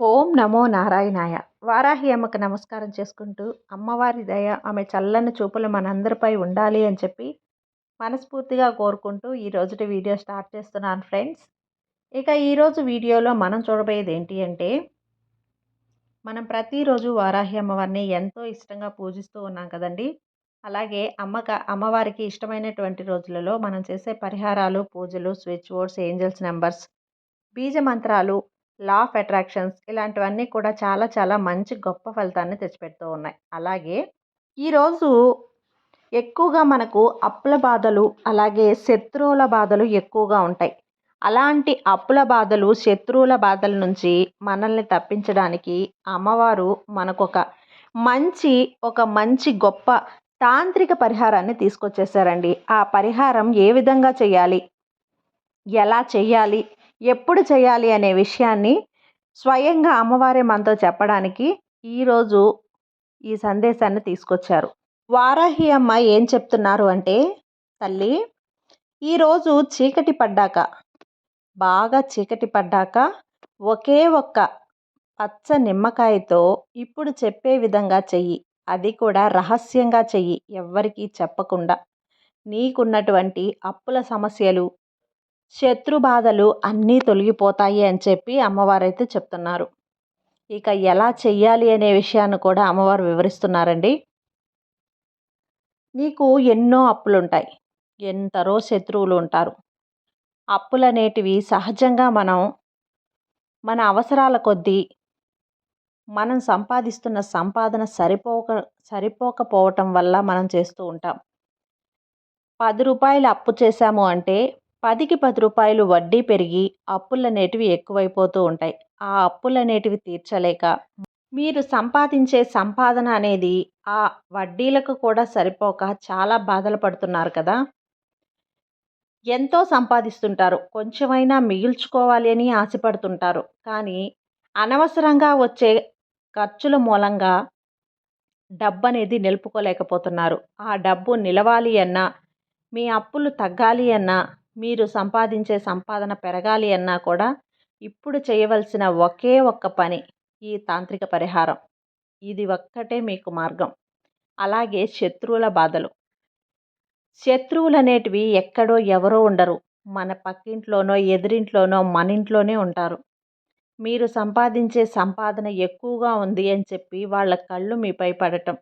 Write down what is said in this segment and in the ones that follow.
ఓం నమో నారాయణాయ. వారాహి అమ్మకు నమస్కారం చేసుకుంటూ అమ్మవారి దయ ఆమె చల్లని చూపులు మనందరిపై ఉండాలి అని చెప్పి మనస్ఫూర్తిగా కోరుకుంటూ ఈ రోజుటి వీడియో స్టార్ట్ చేస్తున్నాను ఫ్రెండ్స్. ఇక ఈరోజు వీడియోలో మనం చూడబోయేది ఏంటి అంటే మనం ప్రతిరోజు వారాహి అమ్మవారిని ఎంతో ఇష్టంగా పూజిస్తూ ఉన్నాం కదండి. అలాగే అమ్మక అమ్మవారికి ఇష్టమైనటువంటి రోజులలో మనం చేసే పరిహారాలు పూజలు స్విచ్ బోర్డ్స్ ఏంజల్స్ నెంబర్స్ బీజ మంత్రాలు లా ఆఫ్ అట్రాక్షన్స్ ఇలాంటివన్నీ కూడా చాలా చాలా మంచి గొప్ప ఫలితాన్ని తెచ్చిపెడుతూ ఉన్నాయి. అలాగే ఈరోజు ఎక్కువగా మనకు అప్పుల బాధలు అలాగే శత్రువుల బాధలు ఎక్కువగా ఉంటాయి. అలాంటి అప్పుల బాధలు శత్రువుల బాధల నుంచి మనల్ని తప్పించడానికి అమ్మవారు మనకొక మంచి ఒక మంచి గొప్ప తాంత్రిక పరిహారాన్ని తీసుకొచ్చేసారండి. ఆ పరిహారం ఏ విధంగా చేయాలి? ఎలా చేయాలి? ఎప్పుడు చేయాలి అనే విషయాన్ని స్వయంగా అమ్మవారే మనతో చెప్పడానికి ఈరోజు ఈ సందేశాన్ని తీసుకొచ్చారు. వారాహి అమ్మ ఏం చెప్తున్నారు అంటే తల్లి ఈరోజు చీకటి పడ్డాక బాగా చీకటి పడ్డాక ఒకే ఒక్క పచ్చ నిమ్మకాయతో ఇప్పుడు చెప్పే విధంగా చెయ్యి. అది కూడా రహస్యంగా చెయ్యి. ఎవ్వరికీ చెప్పకుండా నీకున్నటువంటి అప్పుల సమస్యలు శత్రు బాధలు అన్నీ తొలగిపోతాయి అని చెప్పి అమ్మవారైతే చెప్తున్నారు. ఇక ఎలా చెయ్యాలి అనే విషయాన్ని కూడా అమ్మవారు వివరిస్తున్నారండి. నీకు ఎన్నో అప్పులుంటాయి. ఎంతరో శత్రువులు ఉంటారు అప్పులు అనేటివి సహజంగా మనం మన అవసరాల కొద్దీ మనం సంపాదిస్తున్న సంపాదన సరిపోక సరిపోకపోవటం వల్ల మనం చేస్తూ ఉంటాం. పది రూపాయలు అప్పు చేశాము అంటే పదికి పది రూపాయలు వడ్డీ పెరిగి అప్పులనేటివి ఎక్కువైపోతూ ఉంటాయి. ఆ అప్పులనేటివి తీర్చలేక మీరు సంపాదించే సంపాదన అనేది ఆ వడ్డీలకు కూడా సరిపోక చాలా బాధలు పడుతున్నారు కదా! ఎంతో సంపాదిస్తుంటారు. కొంచెమైనా మిగిల్చుకోవాలి అని ఆశపడుతుంటారు. కానీ అనవసరంగా వచ్చే ఖర్చుల మూలంగా డబ్బు అనేది నిలుపుకోలేకపోతున్నారు. ఆ డబ్బు నిలవాలి అన్నా మీ అప్పులు తగ్గాలి అన్నా మీరు సంపాదించే సంపాదన పెరగాలి అన్నా కూడా ఇప్పుడు చేయవలసిన ఒకే ఒక్క పని ఈ తాంత్రిక పరిహారం. ఇది ఒక్కటే మీకు మార్గం. అలాగే శత్రువుల బాధలు. శత్రువులు అనేటివి ఎక్కడో ఎవరో ఉండరు. మన పక్కింట్లోనో ఎదురింట్లోనో మన ఇంట్లోనే ఉంటారు. మీరు సంపాదించే సంపాదన ఎక్కువగా ఉంది అని చెప్పి వాళ్ళ కళ్ళు మీపై పడటం.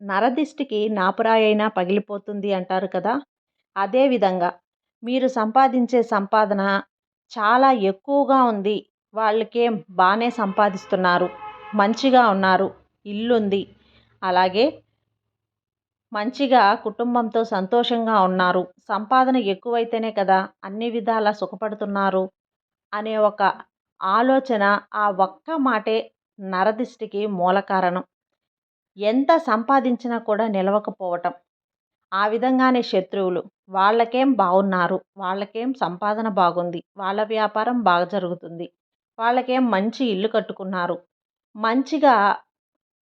నరదిష్టికి నాపురాయైనా పగిలిపోతుంది అంటారు కదా! అదేవిధంగా మీరు సంపాదించే సంపాదన చాలా ఎక్కువగా ఉంది. వాళ్ళకేం బాగానే సంపాదిస్తున్నారు. మంచిగా ఉన్నారు. ఇల్లుంది. అలాగే మంచిగా కుటుంబంతో సంతోషంగా ఉన్నారు. సంపాదన ఎక్కువైతేనే కదా అన్ని విధాలా సుఖపడుతున్నారు అనే ఒక ఆలోచన ఆ ఒక్క మాటే నరదిష్టికి మూల కారణం ఎంత సంపాదించినా కూడా నిలవకపోవటం. ఆ విధంగానే శత్రువులు. వాళ్ళకేం బాగున్నారు వాళ్ళకేం సంపాదన బాగుంది. వాళ్ళ వ్యాపారం బాగా జరుగుతుంది. వాళ్ళకేం మంచి ఇల్లు కట్టుకున్నారు. మంచిగా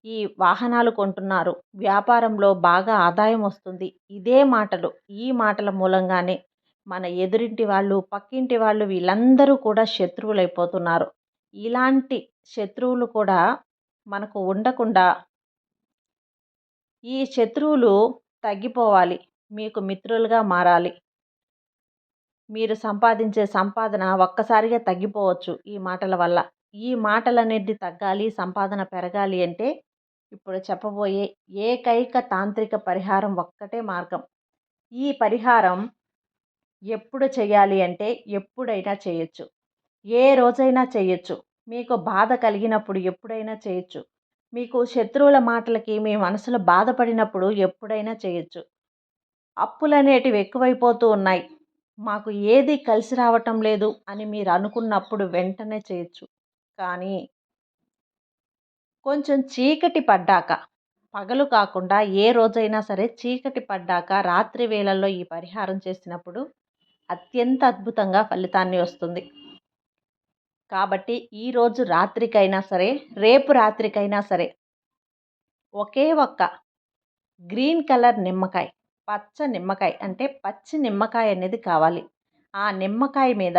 ఈ వాహనాలు కొంటున్నారు. వ్యాపారంలో బాగా ఆదాయం వస్తుంది. ఇదే మాటలు. ఈ మాటల మూలంగానే మన ఎదురింటి వాళ్ళు పక్కింటి వాళ్ళు వీళ్ళందరూ కూడా శత్రువులు అయిపోతున్నారు ఇలాంటి శత్రువులు కూడా మనకు ఉండకుండా ఈ శత్రువులు తగ్గిపోవాలి. మీకు మిత్రులుగా మారాలి. మీరు సంపాదించే సంపాదన ఒక్కసారిగా తగ్గిపోవచ్చు ఈ మాటల వల్ల. ఈ మాటలన్నిటి తగ్గాలి సంపాదన పెరగాలి అంటే ఇప్పుడు చెప్పబోయే ఏకైక తాంత్రిక పరిహారం ఒక్కటే మార్గం. ఈ పరిహారం ఎప్పుడు చేయాలి అంటే ఎప్పుడైనా చేయొచ్చు. ఏ రోజైనా చేయొచ్చు. మీకు బాధ కలిగినప్పుడు ఎప్పుడైనా చేయొచ్చు. మీకు శత్రువుల మాటలకి మీ మనసులో బాధపడినప్పుడు ఎప్పుడైనా చేయొచ్చు. అప్పులు అనేటివి ఎక్కువైపోతూ ఉన్నాయి. మాకు ఏది కలిసి రావటం లేదు అని మీరు అనుకున్నప్పుడు వెంటనే చేయొచ్చు. కానీ కొంచెం చీకటి పడ్డాక పగలు కాకుండా ఏ రోజైనా సరే చీకటి పడ్డాక రాత్రి వేళల్లో ఈ పరిహారం చేసినప్పుడు అత్యంత అద్భుతంగా ఫలితాన్ని వస్తుంది. కాబట్టి ఈరోజు రాత్రికైనా సరే రేపు రాత్రికైనా సరే ఒకే ఒక్క గ్రీన్ కలర్ నిమ్మకాయ పచ్చ నిమ్మకాయ అంటే పచ్చి నిమ్మకాయ అనేది కావాలి. ఆ నిమ్మకాయ మీద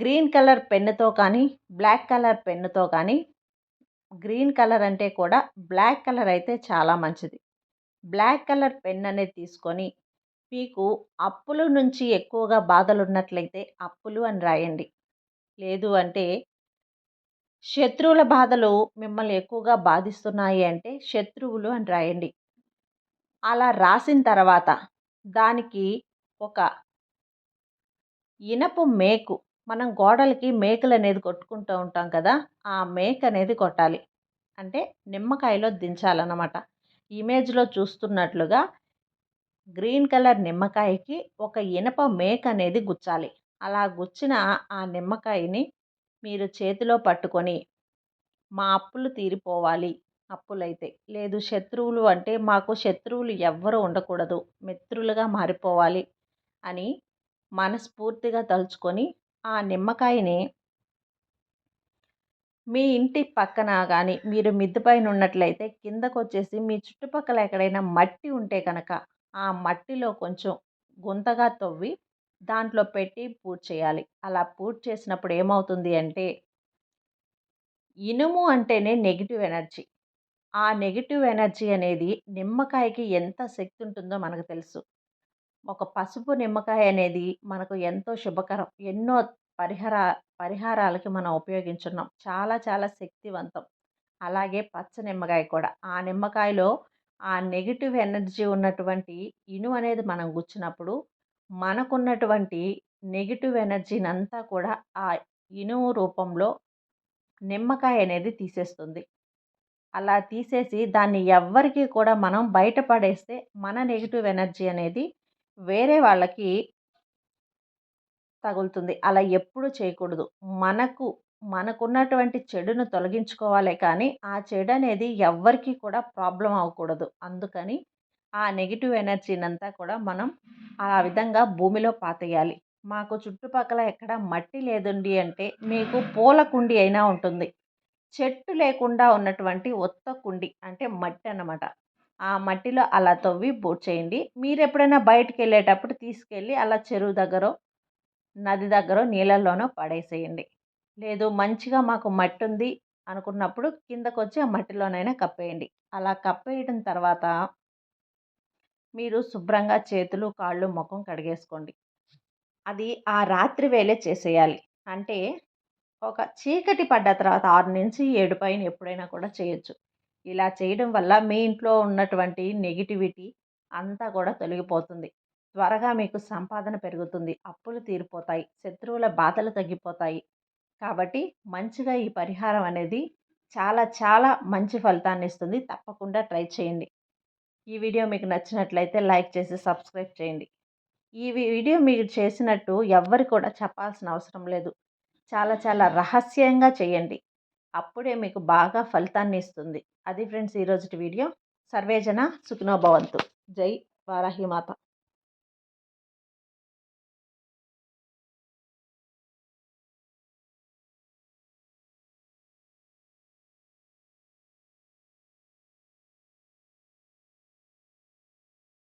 గ్రీన్ కలర్ పెన్నుతో కానీ బ్లాక్ కలర్ పెన్నుతో కానీ గ్రీన్ కలర్ అంటే కూడా బ్లాక్ కలర్ అయితే చాలా మంచిది. బ్లాక్ కలర్ పెన్ అనేది తీసుకొని మీకు అప్పుల నుంచి ఎక్కువగా బాధలు ఉన్నట్లయితే అప్పులు అని రాయండి. లేదు అంటే శత్రువుల బాధలు మిమ్మల్ని ఎక్కువగా బాధిస్తున్నాయి అంటే శత్రువులు అని రాయండి. అలా రాసిన తర్వాత దానికి ఒక ఇనప మేకు మనం గోడలకి మేకలు అనేది కొట్టుకుంటూ ఉంటాం కదా ఆ మేక అనేది కొట్టాలి. అంటే నిమ్మకాయలో దించాలన్నమాట. ఇమేజ్లో చూస్తున్నట్లుగా గ్రీన్ కలర్ నిమ్మకాయకి ఒక ఇనప మేక అనేది గుచ్చాలి. అలా గుచ్చిన ఆ నిమ్మకాయని మీరు చేతిలో పట్టుకొని మా అప్పులు తీరిపోవాలి. అప్పులైతే లేదు శత్రువులు అంటే మాకు శత్రువులు ఎవ్వరు ఉండకూడదు. మిత్రులుగా మారిపోవాలి అని మనస్ఫూర్తిగా తలుచుకొని ఆ నిమ్మకాయని మీ ఇంటి పక్కన కానీ మీరు మిద్ది పైన ఉన్నట్లయితే కిందకు వచ్చేసి మీ చుట్టుపక్కల ఎక్కడైనా మట్టి ఉంటే కనుక ఆ మట్టిలో కొంచెం గుంతగా తవ్వి దాంట్లో పెట్టి పూర్తి చేయాలి. అలా పూర్తి చేసినప్పుడు ఏమవుతుంది అంటే ఇనుము అంటేనే నెగిటివ్ ఎనర్జీ. ఆ నెగిటివ్ ఎనర్జీ అనేది నిమ్మకాయకి ఎంత శక్తి ఉంటుందో మనకు తెలుసు. ఒక పసుపు నిమ్మకాయ అనేది మనకు ఎంతో శుభకరం. ఎన్నో పరిహార పరిహారాలకి మనం ఉపయోగించున్నాం. చాలా చాలా శక్తివంతం. అలాగే పచ్చ నిమ్మకాయ కూడా. ఆ నిమ్మకాయలో ఆ నెగిటివ్ ఎనర్జీ ఉన్నటువంటి ఇను అనేది మనం గుచ్చినప్పుడు మనకున్నటువంటి నెగిటివ్ ఎనర్జీని అంతా కూడా ఆ ఇనుము రూపంలో నిమ్మకాయ అనేది తీసేస్తుంది. అలా తీసేసి దాన్ని ఎవ్వరికి కూడా మనం బయటపడేస్తే మన నెగిటివ్ ఎనర్జీ అనేది వేరే వాళ్ళకి తగులుతుంది. అలా ఎప్పుడు చేయకూడదు. మనకు మనకున్నటువంటి చెడును తొలగించుకోవాలే కానీ ఆ చెడు అనేది ఎవ్వరికీ కూడా ప్రాబ్లం అవ్వకూడదు. అందుకని ఆ నెగిటివ్ ఎనర్జీని అంతా కూడా మనం ఆ విధంగా భూమిలో పాతేయాలి. మాకు చుట్టుపక్కల ఎక్కడ మట్టి లేదండి అంటే మీకు పూల కుండి అయినా ఉంటుంది. చెట్టు లేకుండా ఉన్నటువంటి ఒత్త కుండి అంటే మట్టి అన్నమాట. ఆ మట్టిలో అలా తవ్వి బూట్ చేయండి. మీరు ఎప్పుడైనా బయటకు వెళ్ళేటప్పుడు తీసుకెళ్ళి అలా చెరువు దగ్గర నది దగ్గర నీళ్ళల్లోనో పడేసేయండి. లేదు మంచిగా మాకు మట్టి ఉంది అనుకున్నప్పుడు కిందకు వచ్చి ఆ మట్టిలోనైనా కప్పేయండి. అలా కప్పేయడం తర్వాత మీరు శుభ్రంగా చేతులు కాళ్ళు ముఖం కడిగేసుకోండి. అది ఆ రాత్రి వేళే చేసేయాలి. అంటే ఒక చీకటి పడ్డ తర్వాత ఆరు నుంచి ఏడు పైన ఎప్పుడైనా కూడా చేయొచ్చు. ఇలా చేయడం వల్ల మీ ఇంట్లో ఉన్నటువంటి నెగిటివిటీ అంతా కూడా తొలగిపోతుంది. త్వరగా మీకు సంపాదన పెరుగుతుంది. అప్పులు తీరిపోతాయి. శత్రువుల బాధలు తగ్గిపోతాయి. కాబట్టి మంచిగా ఈ పరిహారం అనేది చాలా చాలా మంచి ఫలితాన్ని ఇస్తుంది. తప్పకుండా ట్రై చేయండి. ఈ వీడియో మీకు నచ్చినట్లయితే లైక్ చేసి సబ్స్క్రైబ్ చేయండి. ఈ వీడియో మీరు చేసినట్టు ఎవ్వరు కూడా చెప్పాల్సిన అవసరం లేదు. చాలా చాలా రహస్యంగా చేయండి. అప్పుడే మీకు బాగా ఫలితాన్ని ఇస్తుంది. అది ఫ్రెండ్స్ ఈరోజు వీడియో. సర్వేజన సుఖినోభవంతు జై వారాహిమాత